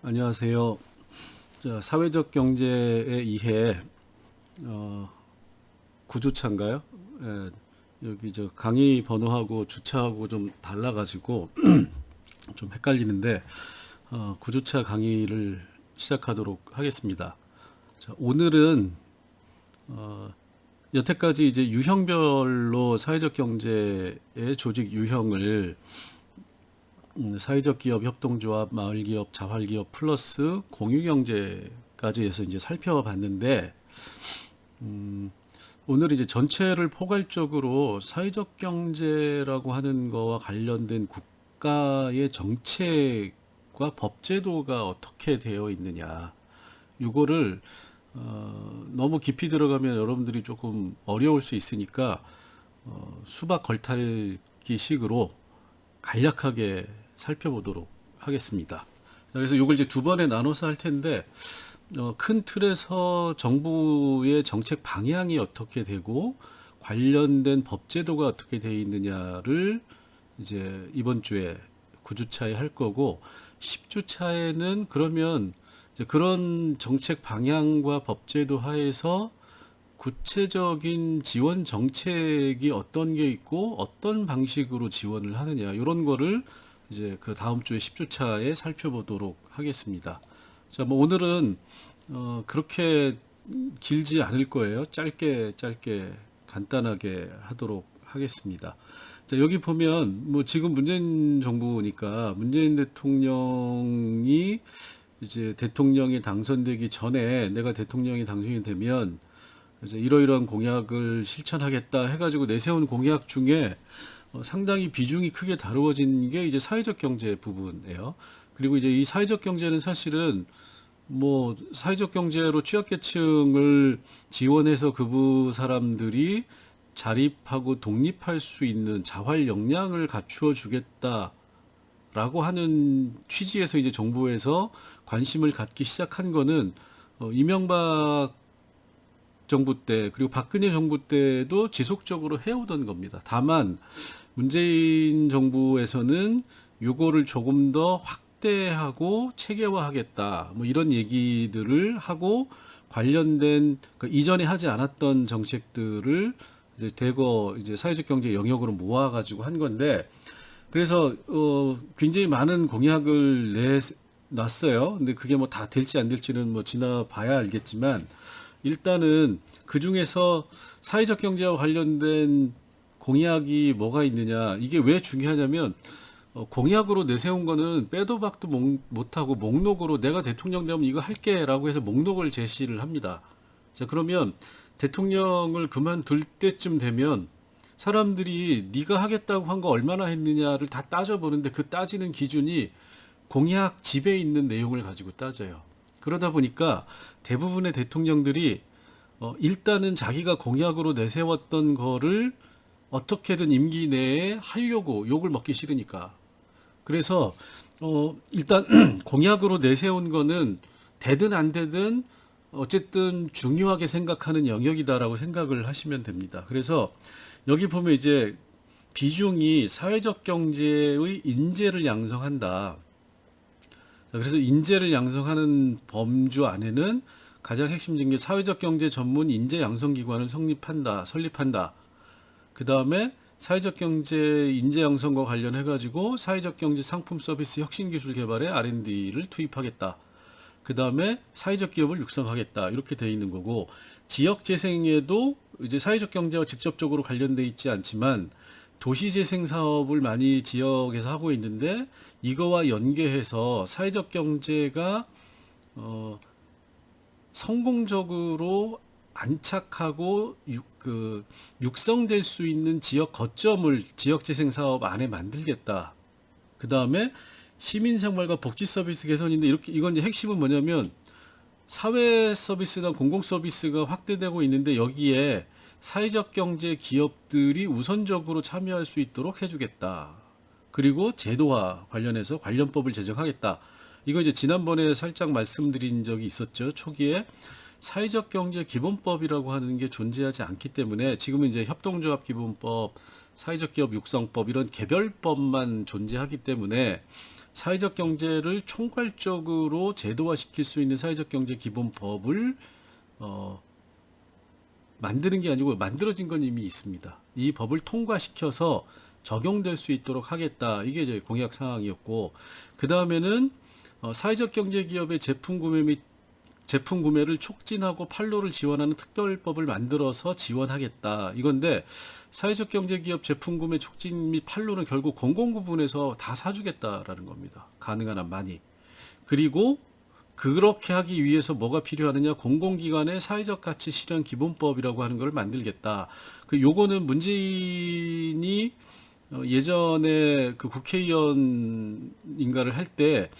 안녕하세요. 자, 사회적 경제의 이해 어, 구주차인가요? 예, 여기 저 강의 번호하고 주차하고 좀 달라가지고 좀 헷갈리는데 어, 구주차 강의를 시작하도록 하겠습니다. 자, 오늘은 어, 여태까지 이제 유형별로 사회적 경제의 조직 유형을 음, 사회적 기업 협동조합, 마을 기업, 자활 기업 플러스 공유 경제까지 해서 이제 살펴봤는데 음, 오늘 이제 전체를 포괄적으로 사회적 경제라고 하는 거와 관련된 국가의 정책과 법제도가 어떻게 되어 있느냐. 요거를 어, 너무 깊이 들어가면 여러분들이 조금 어려울 수 있으니까 어, 수박 걸탈기 식으로 간략하게 살펴보도록 하겠습니다. 자, 그래서 이걸 이제 두 번에 나눠서 할 텐데 어, 큰 틀에서 정부의 정책 방향이 어떻게 되고 관련된 법 제도가 어떻게 되어 있느냐를 이제 이번 주에 9주차에 할 거고 10주차에는 그러면 이제 그런 정책 방향과 법 제도 하에서 구체적인 지원 정책이 어떤 게 있고 어떤 방식으로 지원을 하느냐 이런 거를 이제 그 다음 주에 10주차에 살펴보도록 하겠습니다. 자, 뭐 오늘은 어 그렇게 길지 않을 거예요. 짧게 짧게 간단하게 하도록 하겠습니다. 자, 여기 보면 뭐 지금 문재인 정부니까 문재인 대통령이 이제 대통령이 당선되기 전에 내가 대통령이 당선이 되면 이제 이러이러한 공약을 실천하겠다 해가지고 내세운 공약 중에 어, 상당히 비중이 크게 다루어진 게 이제 사회적 경제 부분이에요. 그리고 이제 이 사회적 경제는 사실은 뭐 사회적 경제로 취약계층을 지원해서 그부 사람들이 자립하고 독립할 수 있는 자활 역량을 갖추어 주겠다 라고 하는 취지에서 이제 정부에서 관심을 갖기 시작한 거는 어, 이명박 정부 때 그리고 박근혜 정부 때도 지속적으로 해오던 겁니다. 다만 문재인 정부에서는 요거를 조금 더 확대하고 체계화하겠다. 뭐 이런 얘기들을 하고 관련된 그 이전에 하지 않았던 정책들을 이제 대거 이제 사회적 경제 영역으로 모아 가지고 한 건데 그래서 어 굉장히 많은 공약을 내 놨어요. 근데 그게 뭐 다 될지 안 될지는 뭐 지나봐야 알겠지만 일단은 그 중에서 사회적 경제와 관련된 공약이 뭐가 있느냐 이게 왜 중요하냐면 어, 공약으로 내세운 거는 빼도 박도 목- 못하고 목록으로 내가 대통령 되면 이거 할게라고 해서 목록을 제시를 합니다. 자 그러면 대통령을 그만둘 때쯤 되면 사람들이 네가 하겠다고 한 거 얼마나 했느냐를 다 따져보는데 그 따지는 기준이 공약 집에 있는 내용을 가지고 따져요. 그러다 보니까 대부분의 대통령들이 어, 일단은 자기가 공약으로 내세웠던 거를 어떻게든 임기 내에 하려고 욕을 먹기 싫으니까. 그래서 어, 일단 공약으로 내세운 거는 되든 안 되든 어쨌든 중요하게 생각하는 영역이다라고 생각을 하시면 됩니다. 그래서 여기 보면 이제 비중이 사회적 경제의 인재를 양성한다. 자, 그래서 인재를 양성하는 범주 안에는 가장 핵심적인 게 사회적 경제 전문 인재 양성 기관을 성립한다, 설립한다. 그 다음에 사회적 경제 인재 양성과 관련해 가지고 사회적 경제 상품 서비스 혁신 기술 개발에 R&D를 투입하겠다. 그 다음에 사회적 기업을 육성하겠다. 이렇게 돼 있는 거고 지역 재생에도 이제 사회적 경제와 직접적으로 관련돼 있지 않지만 도시 재생 사업을 많이 지역에서 하고 있는데 이거와 연계해서 사회적 경제가 어 성공적으로 안착하고 육, 그 육성될 수 있는 지역 거점을 지역 재생 사업 안에 만들겠다. 그 다음에 시민 생활과 복지 서비스 개선인데 이렇게 이건 이제 핵심은 뭐냐면 사회 서비스나 공공 서비스가 확대되고 있는데 여기에 사회적 경제 기업들이 우선적으로 참여할 수 있도록 해주겠다. 그리고 제도화 관련해서 관련법을 제정하겠다. 이거 이제 지난번에 살짝 말씀드린 적이 있었죠. 초기에 사회적 경제 기본법이라고 하는 게 존재하지 않기 때문에 지금은 이제 협동조합 기본법, 사회적 기업 육성법 이런 개별법만 존재하기 때문에 사회적 경제를 총괄적으로 제도화시킬 수 있는 사회적 경제 기본법을 어, 만드는 게 아니고 만들어진 건 이미 있습니다. 이 법을 통과시켜서 적용될 수 있도록 하겠다. 이게 이제 공약 사항이었고 그 다음에는 어, 사회적 경제 기업의 제품 구매 및 제품 구매를 촉진하고 판로를 지원하는 특별법을 만들어서 지원하겠다. 이건데 사회적 경제 기업 제품 구매 촉진 및 판로는 결국 공공 부분에서 다 사주겠다라는 겁니다. 가능한 한 많이. 그리고 그렇게 하기 위해서 뭐가 필요하느냐? 공공기관의 사회적 가치 실현 기본법이라고 하는 걸 만들겠다. 그 요거는 문재인이 어, 예전에 그 국회의원 인가를 할 때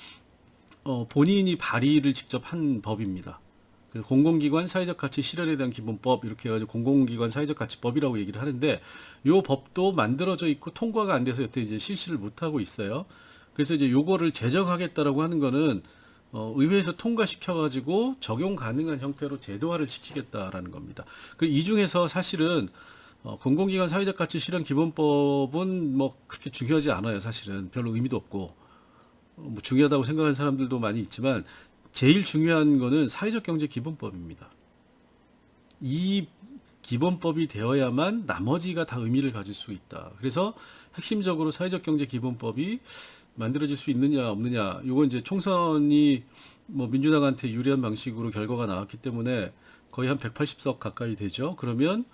어, 본인이 발의를 직접 한 법입니다. 그 공공기관 사회적 가치 실현에 대한 기본법 이렇게 해가지고 공공기관 사회적 가치법이라고 얘기를 하는데 요 법도 만들어져 있고 통과가 안 돼서 여태 이제 실시를 못 하고 있어요. 그래서 이제 요거를 제정하겠다라고 하는 거는 어, 의회에서 통과시켜가지고 적용 가능한 형태로 제도화를 시키겠다라는 겁니다. 그 이 중에서 사실은 어, 공공기관 사회적 가치 실현 기본법은 뭐 그렇게 중요하지 않아요. 사실은 별로 의미도 없고 어, 뭐 중요하다고 생각하는 사람들도 많이 있지만 제일 중요한 거는 사회적 경제 기본법입니다. 이 기본법이 되어야만 나머지가 다 의미를 가질 수 있다. 그래서 핵심적으로 사회적 경제 기본법이 만들어질 수 있느냐 없느냐 이건 이제 총선이 뭐 민주당한테 유리한 방식으로 결과가 나왔기 때문에 거의 한 180석 가까이 되죠. 그러면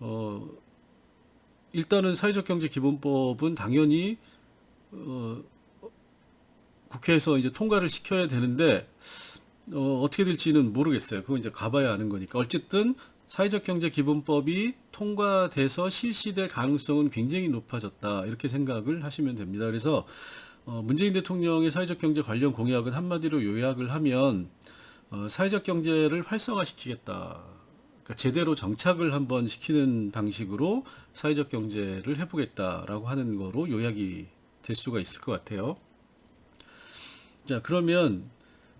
어 일단은 사회적 경제 기본법은 당연히 어 국회에서 이제 통과를 시켜야 되는데 어, 어떻게 될지는 모르겠어요. 그건 이제 가봐야 아는 거니까. 어쨌든 사회적 경제 기본법이 통과돼서 실시될 가능성은 굉장히 높아졌다. 이렇게 생각을 하시면 됩니다. 그래서 어, 문재인 대통령의 사회적 경제 관련 공약은 한마디로 요약을 하면 어, 사회적 경제를 활성화시키겠다. 그러니까 제대로 정착을 한번 시키는 방식으로 사회적 경제를 해보겠다라고 하는 거로 요약이 될 수가 있을 것 같아요. 자, 그러면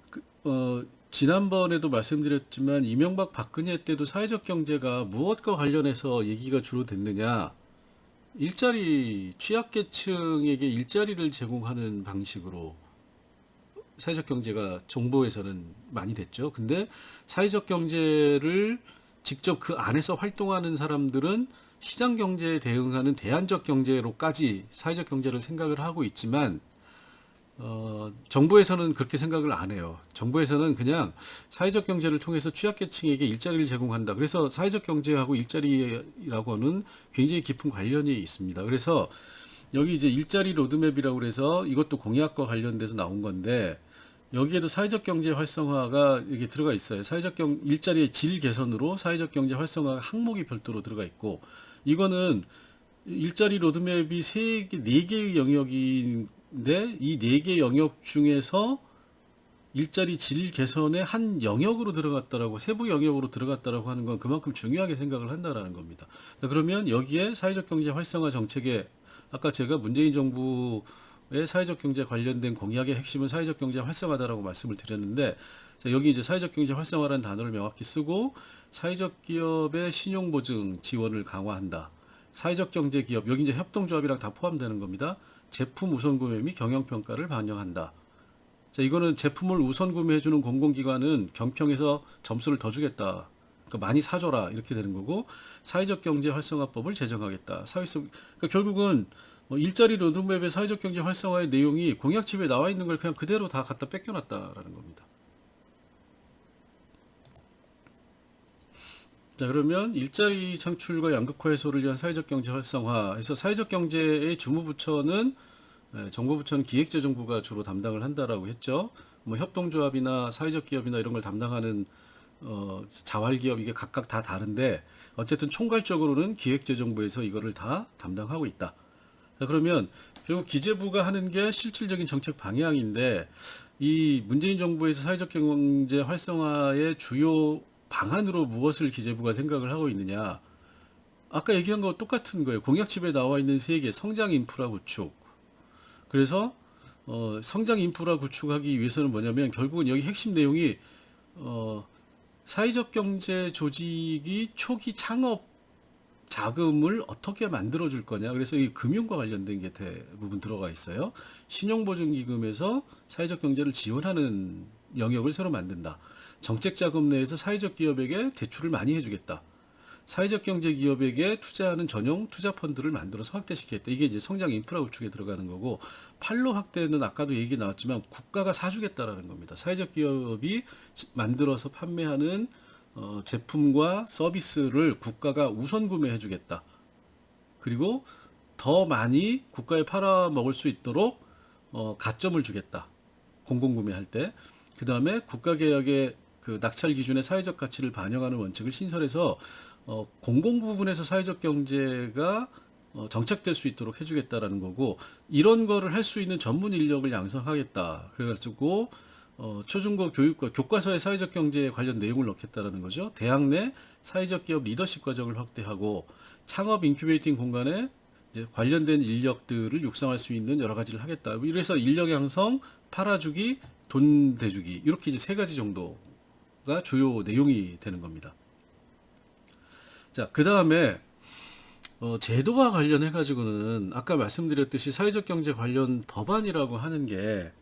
그, 어, 지난번에도 말씀드렸지만 이명박 박근혜 때도 사회적 경제가 무엇과 관련해서 얘기가 주로 됐느냐? 일자리 취약계층에게 일자리를 제공하는 방식으로 사회적 경제가 정부에서는 많이 됐죠. 근데 사회적 경제를 직접 그 안에서 활동하는 사람들은 시장 경제에 대응하는 대안적 경제로까지 사회적 경제를 생각을 하고 있지만 어, 정부에서는 그렇게 생각을 안 해요. 정부에서는 그냥 사회적 경제를 통해서 취약계층에게 일자리를 제공한다. 그래서 사회적 경제하고 일자리라고는 굉장히 깊은 관련이 있습니다. 그래서 여기 이제 일자리 로드맵이라고 그래서 이것도 공약과 관련돼서 나온 건데 여기에도 사회적 경제 활성화가 이게 들어가 있어요. 사회적 경 일자리의 질 개선으로 사회적 경제 활성화 항목이 별도로 들어가 있고 이거는 일자리 로드맵이 세 개, 네 개의 영역인데 이 네 개 영역 중에서 일자리 질 개선의 한 영역으로 들어갔다라고 세부 영역으로 들어갔다라고 하는 건 그만큼 중요하게 생각을 한다라는 겁니다. 자, 그러면 여기에 사회적 경제 활성화 정책에 아까 제가 문재인 정부의 사회적 경제 관련된 공약의 핵심은 사회적 경제 활성화다라고 말씀을 드렸는데 자, 여기 이제 사회적 경제 활성화라는 단어를 명확히 쓰고 사회적 기업의 신용 보증 지원을 강화한다. 사회적 경제 기업 여기 이제 협동조합이랑 다 포함되는 겁니다. 제품 우선 구매 및 경영 평가를 반영한다. 자, 이거는 제품을 우선 구매해 주는 공공기관은 경평에서 점수를 더 주겠다. 그러니까 많이 사줘라 이렇게 되는 거고 사회적 경제 활성화법을 제정하겠다. 사회성 그러니까 결국은 뭐 일자리 로드맵의 사회적 경제 활성화의 내용이 공약집에 나와 있는 걸 그냥 그대로 다 갖다 뺏겨놨다라는 겁니다. 자 그러면 일자리 창출과 양극화 해소를 위한 사회적 경제 활성화에서 사회적 경제의 주무부처는 예, 정부부처는 기획재정부가 주로 담당을 한다라고 했죠. 뭐 협동조합이나 사회적 기업이나 이런 걸 담당하는 어, 자활기업 이게 각각 다 다른데 어쨌든 총괄적으로는 기획재정부에서 이거를 다 담당하고 있다. 자, 그러면 결국 기재부가 하는 게 실질적인 정책 방향인데 이 문재인 정부에서 사회적 경제 활성화의 주요 방안으로 무엇을 기재부가 생각을 하고 있느냐? 아까 얘기한 거 똑같은 거예요. 공약집에 나와 있는 세 개 성장 인프라 구축. 그래서 어, 성장 인프라 구축하기 위해서는 뭐냐면 결국은 여기 핵심 내용이 어, 사회적 경제 조직이 초기 창업 자금을 어떻게 만들어 줄 거냐. 그래서 이 금융과 관련된 게 대부분 들어가 있어요. 신용보증기금에서 사회적 경제를 지원하는 영역을 새로 만든다. 정책 자금 내에서 사회적 기업에게 대출을 많이 해주겠다. 사회적 경제 기업에게 투자하는 전용 투자 펀드를 만들어서 확대시키겠다. 이게 이제 성장 인프라 구축에 들어가는 거고 팔로 확대는 아까도 얘기 나왔지만 국가가 사주겠다라는 겁니다. 사회적 기업이 만들어서 판매하는 어, 제품과 서비스를 국가가 우선 구매해 주겠다. 그리고 더 많이 국가에 팔아 먹을 수 있도록 어, 가점을 주겠다. 공공 구매할 때. 그 다음에 국가 개혁의 그 낙찰 기준의 사회적 가치를 반영하는 원칙을 신설해서 어, 공공 부분에서 사회적 경제가 어, 정착될 수 있도록 해주겠다라는 거고 이런 거를 할 수 있는 전문 인력을 양성하겠다. 그래가지고 어, 초중고 교육과 교과서에 사회적 경제에 관련 내용을 넣겠다라는 거죠. 대학 내 사회적 기업 리더십 과정을 확대하고 창업 인큐베이팅 공간에 관련된 인력들을 육성할 수 있는 여러 가지를 하겠다. 이래서 인력 양성, 팔아주기, 돈 대주기 이렇게 이제 세 가지 정도가 주요 내용이 되는 겁니다. 자, 그 다음에 어, 제도와 관련해 가지고는 아까 말씀드렸듯이 사회적 경제 관련 법안이라고 하는 게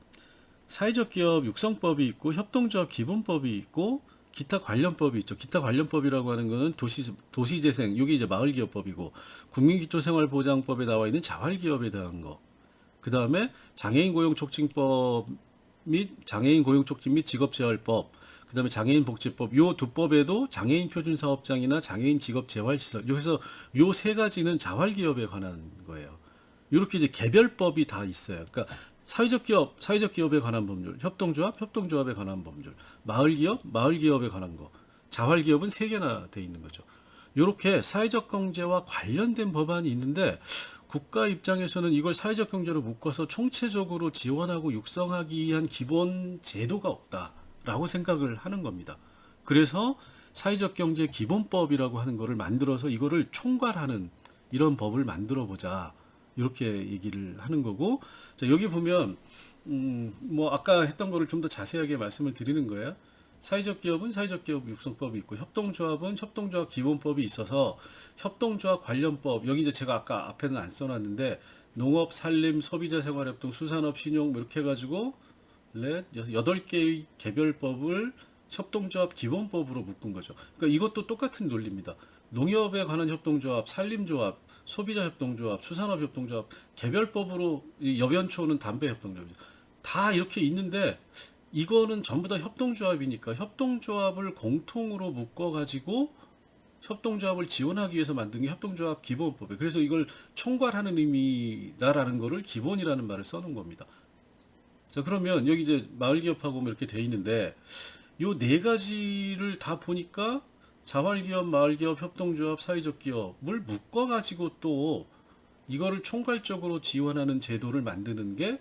사회적 기업 육성법이 있고 협동조합 기본법이 있고 기타 관련법이 있죠. 기타 관련법이라고 하는 거는 도시 도시재생, 이게 이제 마을기업법이고 국민기초생활보장법에 나와 있는 자활기업에 대한 거. 그 다음에 장애인 고용촉진법 및 장애인 고용촉진 및 직업재활법, 그 다음에 장애인 복지법, 요 두 법에도 장애인 표준 사업장이나 장애인 직업 재활시설, 여기서 요 세 가지는 자활기업에 관한 거예요. 이렇게 이제 개별법이 다 있어요. 그러니까 사회적 기업, 사회적 기업에 관한 법률, 협동조합, 협동조합에 관한 법률, 마을 기업, 마을 기업에 관한 거, 자활 기업은 세 개나 돼 있는 거죠. 이렇게 사회적 경제와 관련된 법안이 있는데 국가 입장에서는 이걸 사회적 경제로 묶어서 총체적으로 지원하고 육성하기 위한 기본 제도가 없다라고 생각을 하는 겁니다. 그래서 사회적 경제 기본법이라고 하는 거를 만들어서 이거를 총괄하는 이런 법을 만들어 보자. 이렇게 얘기를 하는 거고 자, 여기 보면 음, 뭐 아까 했던 거를 좀 더 자세하게 말씀을 드리는 거예요. 사회적 기업은 사회적 기업 육성법이 있고 협동조합은 협동조합 기본법이 있어서 협동조합 관련법 여기 이제 제가 아까 앞에는 안 써놨는데 농업, 산림, 소비자 생활협동, 수산업, 신용 뭐 이렇게 해가지고 넷 여덟 개의 개별법을 협동조합 기본법으로 묶은 거죠. 그러니까 이것도 똑같은 논리입니다. 농협에 관한 협동조합, 산림조합, 소비자 협동조합, 수산업 협동조합, 개별법으로 이 여변초는 담배 협동조합이죠. 다 이렇게 있는데 이거는 전부 다 협동조합이니까 협동조합을 공통으로 묶어 가지고 협동조합을 지원하기 위해서 만든 게 협동조합 기본법이에요. 그래서 이걸 총괄하는 의미다라는 거를 기본이라는 말을 써놓은 겁니다. 자 그러면 여기 이제 마을기업하고 뭐 이렇게 돼 있는데 요 네 가지를 다 보니까 자활기업, 마을기업, 협동조합, 사회적 기업을 묶어가지고 또 이거를 총괄적으로 지원하는 제도를 만드는 게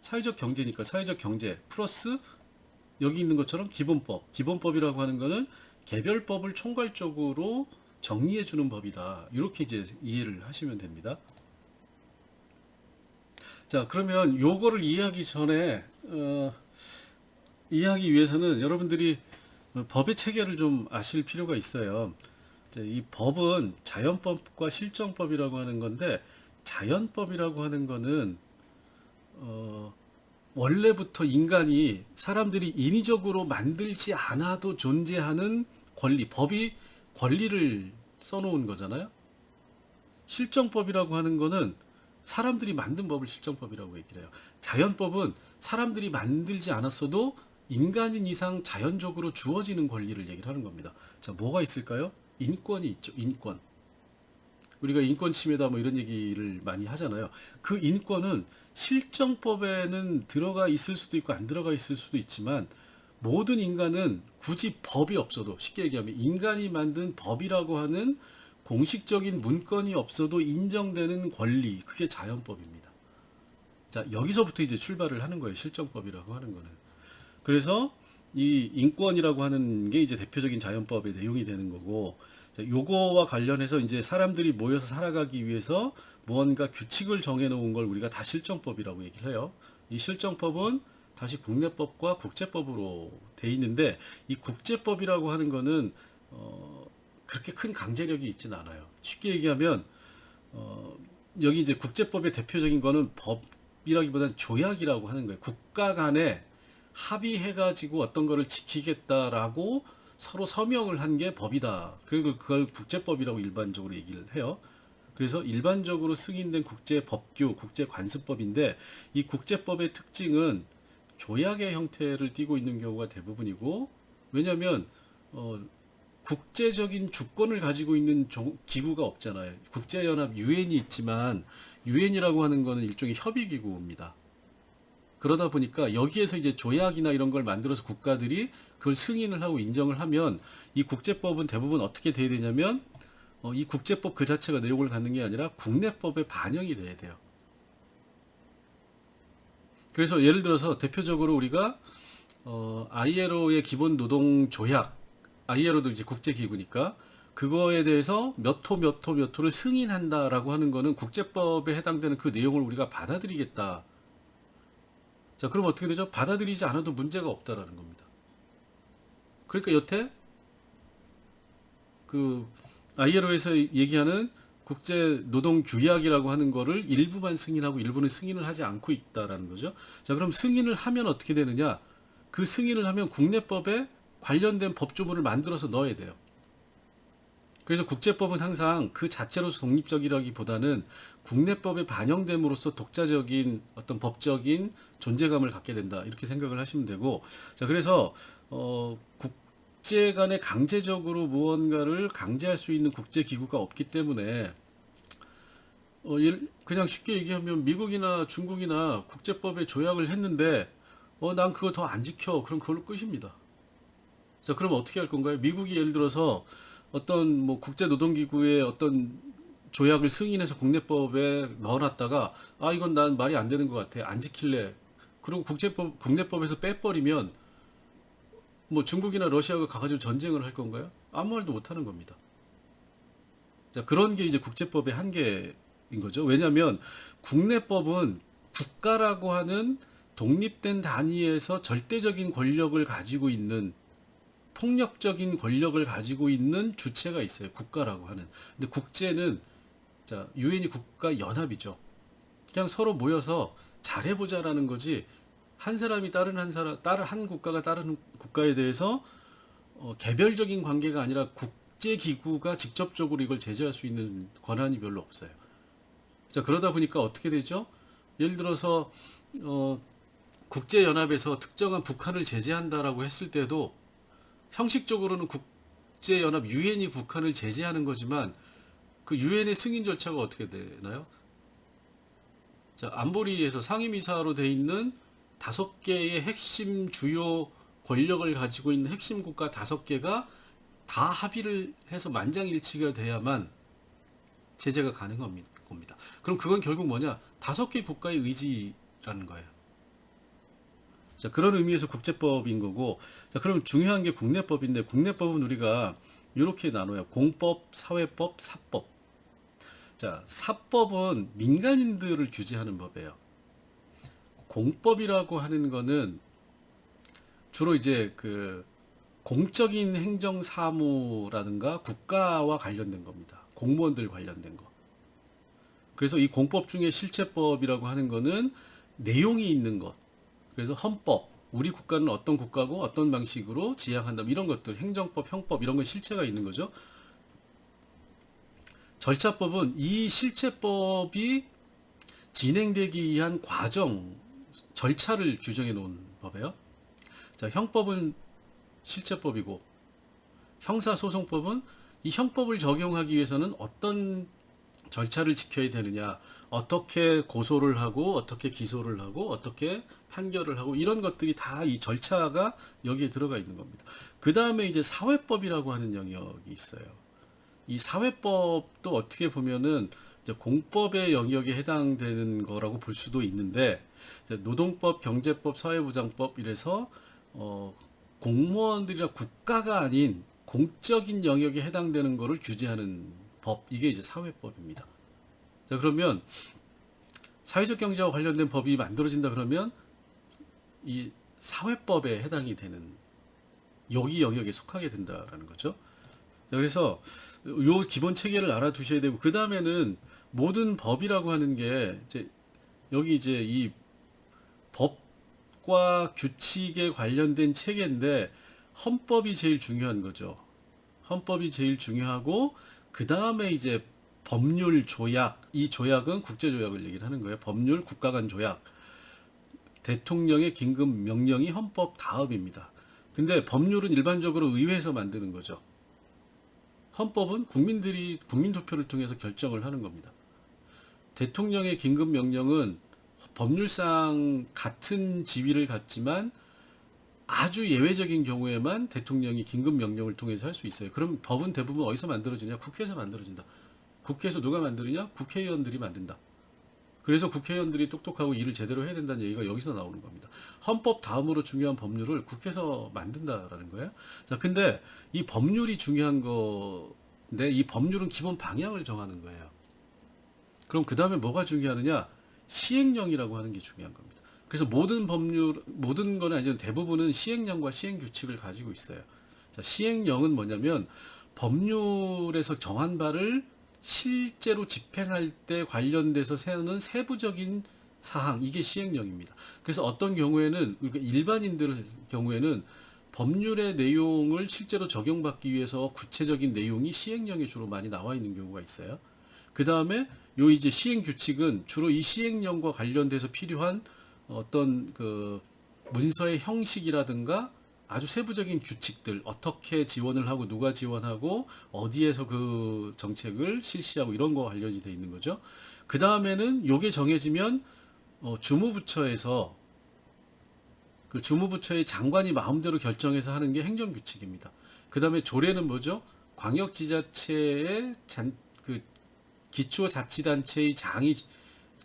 사회적 경제니까 사회적 경제 플러스 여기 있는 것처럼 기본법. 기본법이라고 하는 거는 개별법을 총괄적으로 정리해 주는 법이다. 이렇게 이제 이해를 하시면 됩니다. 자, 그러면 요거를 이해하기 전에 어, 이해하기 위해서는 여러분들이 법의 체계를 좀 아실 필요가 있어요. 이 법은 자연법과 실정법이라고 하는 건데 자연법이라고 하는 거는 어, 원래부터 인간이 사람들이 인위적으로 만들지 않아도 존재하는 권리, 법이 권리를 써놓은 거잖아요. 실정법이라고 하는 거는 사람들이 만든 법을 실정법이라고 얘기를 해요. 자연법은 사람들이 만들지 않았어도 인간인 이상 자연적으로 주어지는 권리를 얘기를 하는 겁니다. 자, 뭐가 있을까요? 인권이 있죠. 인권. 우리가 인권 침해다 뭐 이런 얘기를 많이 하잖아요. 그 인권은 실정법에는 들어가 있을 수도 있고 안 들어가 있을 수도 있지만 모든 인간은 굳이 법이 없어도 쉽게 얘기하면 인간이 만든 법이라고 하는 공식적인 문건이 없어도 인정되는 권리 그게 자연법입니다. 자 여기서부터 이제 출발을 하는 거예요. 실정법이라고 하는 거는. 그래서 이 인권이라고 하는 게 이제 대표적인 자연법의 내용이 되는 거고 자, 요거와 관련해서 이제 사람들이 모여서 살아가기 위해서 무언가 규칙을 정해 놓은 걸 우리가 다 실정법이라고 얘기를 해요. 이 실정법은 다시 국내법과 국제법으로 돼 있는데 이 국제법이라고 하는 거는 어 그렇게 큰 강제력이 있지는 않아요. 쉽게 얘기하면 어, 여기 이제 국제법의 대표적인 거는 법이라기보다는 조약이라고 하는 거예요. 국가 간에 합의해가지고 어떤 거를 지키겠다라고 서로 서명을 한 게 법이다. 그리고 그걸 국제법이라고 일반적으로 얘기를 해요. 그래서 일반적으로 승인된 국제 법규, 국제 관습법인데 이 국제법의 특징은 조약의 형태를 띠고 있는 경우가 대부분이고 왜냐하면 어, 국제적인 주권을 가지고 있는 조- 기구가 없잖아요. 국제연합 유엔이 있지만 유엔이라고 하는 거는 일종의 협의 기구입니다. 그러다 보니까 여기에서 이제 조약이나 이런 걸 만들어서 국가들이 그걸 승인을 하고 인정을 하면 이 국제법은 대부분 어떻게 돼야 되냐면 어, 이 국제법 그 자체가 내용을 갖는 게 아니라 국내법에 반영이 돼야 돼요. 그래서 예를 들어서 대표적으로 우리가 어, ILO의 기본 노동 조약, ILO도 이제 국제 기구니까 그거에 대해서 몇 호 몇 호 몇 호를 승인한다라고 하는 거는 국제법에 해당되는 그 내용을 우리가 받아들이겠다. 자, 그럼 어떻게 되죠? 받아들이지 않아도 문제가 없다라는 겁니다. 그러니까 여태 그 ILO에서 얘기하는 국제 노동 규약이라고 하는 거를 일부만 승인하고 일부는 승인을 하지 않고 있다라는 거죠. 자, 그럼 승인을 하면 어떻게 되느냐? 그 승인을 하면 국내법에 관련된 법조문을 만들어서 넣어야 돼요. 그래서 국제법은 항상 그 자체로서 독립적이라기보다는 국내법에 반영됨으로써 독자적인 어떤 법적인 존재감을 갖게 된다 이렇게 생각을 하시면 되고 자 그래서 어 국제 간에 강제적으로 무언가를 강제할 수 있는 국제 기구가 없기 때문에 어 예- 그냥 쉽게 얘기하면 미국이나 중국이나 국제법에 조약을 했는데 어 난 그거 더 안 지켜 그럼 그걸로 끝입니다. 자 그럼 어떻게 할 건가요? 미국이 예를 들어서 어떤 뭐 국제 노동 기구의 어떤 조약을 승인해서 국내법에 넣어놨다가 아 이건 난 말이 안 되는 것 같아 안 지킬래 그리고 국제법 국내법에서 빼버리면 뭐 중국이나 러시아가 가가지고 전쟁을 할 건가요? 아무 말도 못 하는 겁니다. 자 그런 게 이제 국제법의 한계인 거죠. 왜냐하면 국내법은 국가라고 하는 독립된 단위에서 절대적인 권력을 가지고 있는 폭력적인 권력을 가지고 있는 주체가 있어요. 국가라고 하는. 근데 국제는 자, 유엔이 국가 연합이죠. 그냥 서로 모여서 잘해 보자라는 거지. 한 사람이 다른 한 사람, 다른 한 국가가 다른 국가에 대해서 어, 개별적인 관계가 아니라 국제 기구가 직접적으로 이걸 제재할 수 있는 권한이 별로 없어요. 자, 그러다 보니까 어떻게 되죠? 예를 들어서 어, 국제 연합에서 특정한 북한을 제재한다라고 했을 때도 형식적으로는 국제연합 유엔이 북한을 제재하는 거지만 그 유엔의 승인 절차가 어떻게 되나요? 자, 안보리에서 상임이사로 돼 있는 다섯 개의 핵심 주요 권력을 가지고 있는 핵심 국가 다섯 개가 다 합의를 해서 만장일치가 돼야만 제재가 가능한 겁니다. 그럼 그건 결국 뭐냐? 다섯 개 국가의 의지라는 거예요. 자, 그런 의미에서 국제법인 거고, 자, 그럼 중요한 게 국내법인데, 국내법은 우리가 이렇게 나눠요. 공법, 사회법, 사법. 자, 사법은 민간인들을 규제하는 법이에요. 공법이라고 하는 거는 주로 이제 그 공적인 행정 사무라든가 국가와 관련된 겁니다. 공무원들 관련된 거. 그래서 이 공법 중에 실체법이라고 하는 거는 내용이 있는 것. 그래서 헌법, 우리 국가는 어떤 국가고 어떤 방식으로 지향한다 이런 것들, 행정법, 형법 이런 건 실체가 있는 거죠. 절차법은 이 실체법이 진행되기 위한 과정, 절차를 규정해 놓은 법이에요. 자, 형법은 실체법이고 형사소송법은 이 형법을 적용하기 위해서는 어떤 절차를 지켜야 되느냐, 어떻게 고소를 하고, 어떻게 기소를 하고, 어떻게 판결을 하고, 이런 것들이 다 이 절차가 여기에 들어가 있는 겁니다. 그 다음에 이제 사회법이라고 하는 영역이 있어요. 이 사회법도 어떻게 보면은 공법의 영역에 해당되는 거라고 볼 수도 있는데, 노동법, 경제법, 사회보장법 이래서, 어, 공무원들이나 국가가 아닌 공적인 영역에 해당되는 거를 규제하는 법 이게 이제 사회법입니다. 자 그러면 사회적 경제와 관련된 법이 만들어진다 그러면 이 사회법에 해당이 되는 여기 영역에 속하게 된다라는 거죠. 그래서 요 기본 체계를 알아두셔야 되고 그 다음에는 모든 법이라고 하는 게 이제 여기 이제 이 법과 규칙에 관련된 체계인데 헌법이 제일 중요한 거죠. 헌법이 제일 중요하고 그 다음에 이제 법률 조약 이 조약은 국제 조약을 얘기를 하는 거예요. 법률 국가 간 조약 대통령의 긴급 명령이 헌법 다음입니다. 근데 법률은 일반적으로 의회에서 만드는 거죠. 헌법은 국민들이 국민 투표를 통해서 결정을 하는 겁니다. 대통령의 긴급 명령은 법률상 같은 지위를 갖지만 아주 예외적인 경우에만 대통령이 긴급 명령을 통해서 할 수 있어요. 그럼 법은 대부분 어디서 만들어지냐? 국회에서 만들어진다. 국회에서 누가 만드느냐? 국회의원들이 만든다. 그래서 국회의원들이 똑똑하고 일을 제대로 해야 된다는 얘기가 여기서 나오는 겁니다. 헌법 다음으로 중요한 법률을 국회에서 만든다라는 거예요. 자, 근데 이 법률이 중요한 건데 이 법률은 기본 방향을 정하는 거예요. 그럼 그 다음에 뭐가 중요하느냐? 시행령이라고 하는 게 중요한 겁니다. 그래서 모든 법률, 모든 거는 아니지만 대부분은 시행령과 시행 규칙을 가지고 있어요. 자, 시행령은 뭐냐면 법률에서 정한 바를 실제로 집행할 때 관련돼서 세우는 세부적인 사항, 이게 시행령입니다. 그래서 어떤 경우에는, 그러니까 일반인들 경우에는 법률의 내용을 실제로 적용받기 위해서 구체적인 내용이 시행령에 주로 많이 나와 있는 경우가 있어요. 그 다음에 요 이제 시행 규칙은 주로 이 시행령과 관련돼서 필요한 어떤 그 문서의 형식이라든가 아주 세부적인 규칙들 어떻게 지원을 하고 누가 지원하고 어디에서 그 정책을 실시하고 이런 거 관련이 돼 있는 거죠. 그 다음에는 요게 정해지면 어, 주무부처에서 그 주무부처의 장관이 마음대로 결정해서 하는 게 행정 규칙입니다. 그 다음에 조례는 뭐죠? 광역지자체의 잔, 그 기초자치단체의 장이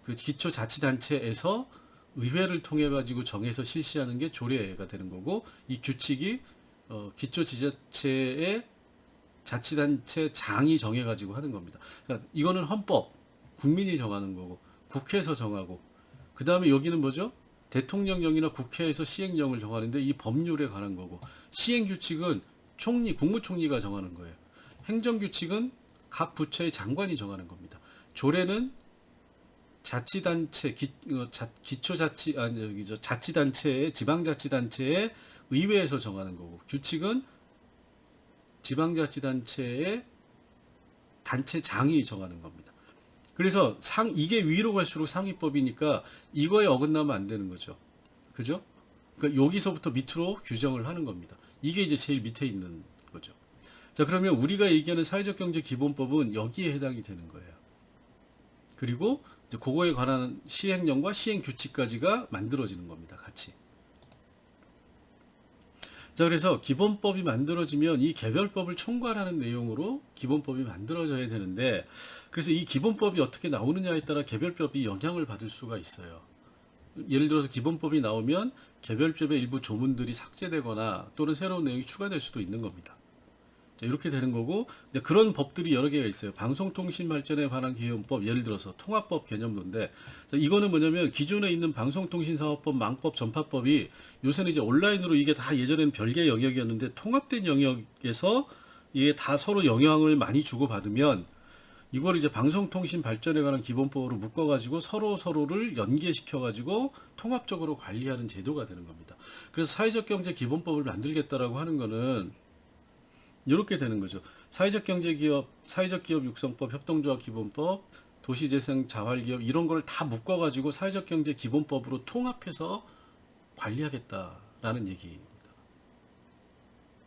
그 기초자치단체에서 의회를 통해 가지고 정해서 실시하는 게 조례가 되는 거고 이 규칙이 어, 기초 지자체의 자치단체 장이 정해 가지고 하는 겁니다. 그러니까 이거는 헌법 국민이 정하는 거고 국회에서 정하고 그 다음에 여기는 뭐죠? 대통령령이나 국회에서 시행령을 정하는데 이 법률에 관한 거고 시행 규칙은 총리 국무총리가 정하는 거예요. 행정 규칙은 각 부처의 장관이 정하는 겁니다. 조례는 자치단체 기, 어, 자, 기초자치 아니 여기 저 자치단체의 지방자치단체의 의회에서 정하는 거고 규칙은 지방자치단체의 단체장이 정하는 겁니다. 그래서 상 이게 위로 갈수록 상위법이니까 이거에 어긋나면 안 되는 거죠. 그죠? 그러니까 여기서부터 밑으로 규정을 하는 겁니다. 이게 이제 제일 밑에 있는 거죠. 자, 그러면 우리가 얘기하는 사회적 경제 기본법은 여기에 해당이 되는 거예요. 그리고 이제 그거에 관한 시행령과 시행 규칙까지가 만들어지는 겁니다. 같이. 자, 그래서 기본법이 만들어지면 이 개별법을 총괄하는 내용으로 기본법이 만들어져야 되는데, 그래서 이 기본법이 어떻게 나오느냐에 따라 개별법이 영향을 받을 수가 있어요. 예를 들어서 기본법이 나오면 개별법의 일부 조문들이 삭제되거나 또는 새로운 내용이 추가될 수도 있는 겁니다. 자, 이렇게 되는 거고 이제 그런 법들이 여러 개가 있어요. 방송통신 발전에 관한 개헌법 예를 들어서 통합법 개념론인데 자, 이거는 뭐냐면 기존에 있는 방송통신사업법, 망법, 전파법이 요새는 이제 온라인으로 이게 다 예전에는 별개 영역이었는데 통합된 영역에서 이게 다 서로 영향을 많이 주고 받으면 이걸 이제 방송통신 발전에 관한 기본법으로 묶어가지고 서로 서로를 연계시켜가지고 통합적으로 관리하는 제도가 되는 겁니다. 그래서 사회적 경제 기본법을 만들겠다라고 하는 거는 이렇게 되는 거죠. 사회적 경제 기업, 사회적 기업 육성법, 협동조합 기본법, 도시재생 자활기업 이런 걸 다 묶어 가지고 사회적 경제 기본법으로 통합해서 관리하겠다라는 얘기입니다.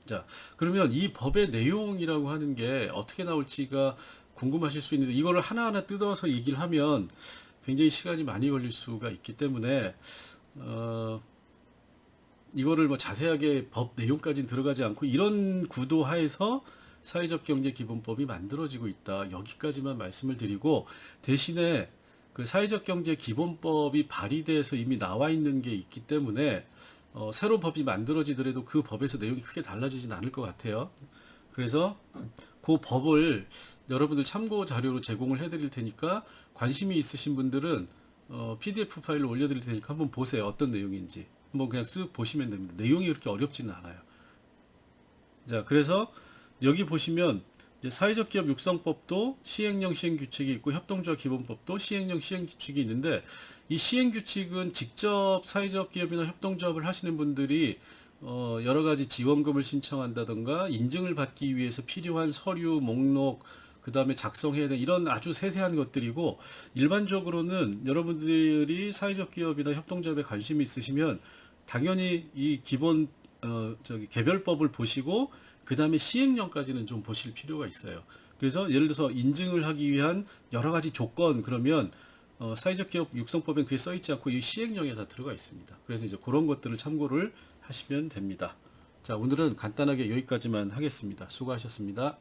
자, 그러면 이 법의 내용이라고 하는 게 어떻게 나올지가 궁금하실 수 있는데 이거를 하나하나 뜯어서 얘기를 하면 굉장히 시간이 많이 걸릴 수가 있기 때문에 어, 이거를 뭐 자세하게 법 내용까지는 들어가지 않고 이런 구도 하에서 사회적 경제 기본법이 만들어지고 있다. 여기까지만 말씀을 드리고 대신에 그 사회적 경제 기본법이 발의돼서 이미 나와 있는 게 있기 때문에 어, 새로 법이 만들어지더라도 그 법에서 내용이 크게 달라지진 않을 것 같아요. 그래서 그 법을 여러분들 참고 자료로 제공을 해드릴 테니까 관심이 있으신 분들은 어, PDF 파일을 올려드릴 테니까 한번 보세요. 어떤 내용인지. 한번 그냥 쓱 보시면 됩니다. 내용이 그렇게 어렵지는 않아요. 자, 그래서 여기 보시면 이제 사회적 기업 육성법도 시행령 시행 규칙이 있고 협동조합 기본법도 시행령 시행 규칙이 있는데 이 시행 규칙은 직접 사회적 기업이나 협동조합을 하시는 분들이 어, 여러 가지 지원금을 신청한다던가 인증을 받기 위해서 필요한 서류 목록 그 다음에 작성해야 되는 이런 아주 세세한 것들이고 일반적으로는 여러분들이 사회적 기업이나 협동조합에 관심이 있으시면 당연히 이 기본 어, 저기 개별법을 보시고 그 다음에 시행령까지는 좀 보실 필요가 있어요. 그래서 예를 들어서 인증을 하기 위한 여러 가지 조건 그러면 어, 사회적 기업 육성법엔 그게 써 있지 않고 이 시행령에 다 들어가 있습니다. 그래서 이제 그런 것들을 참고를 하시면 됩니다. 자, 오늘은 간단하게 여기까지만 하겠습니다. 수고하셨습니다.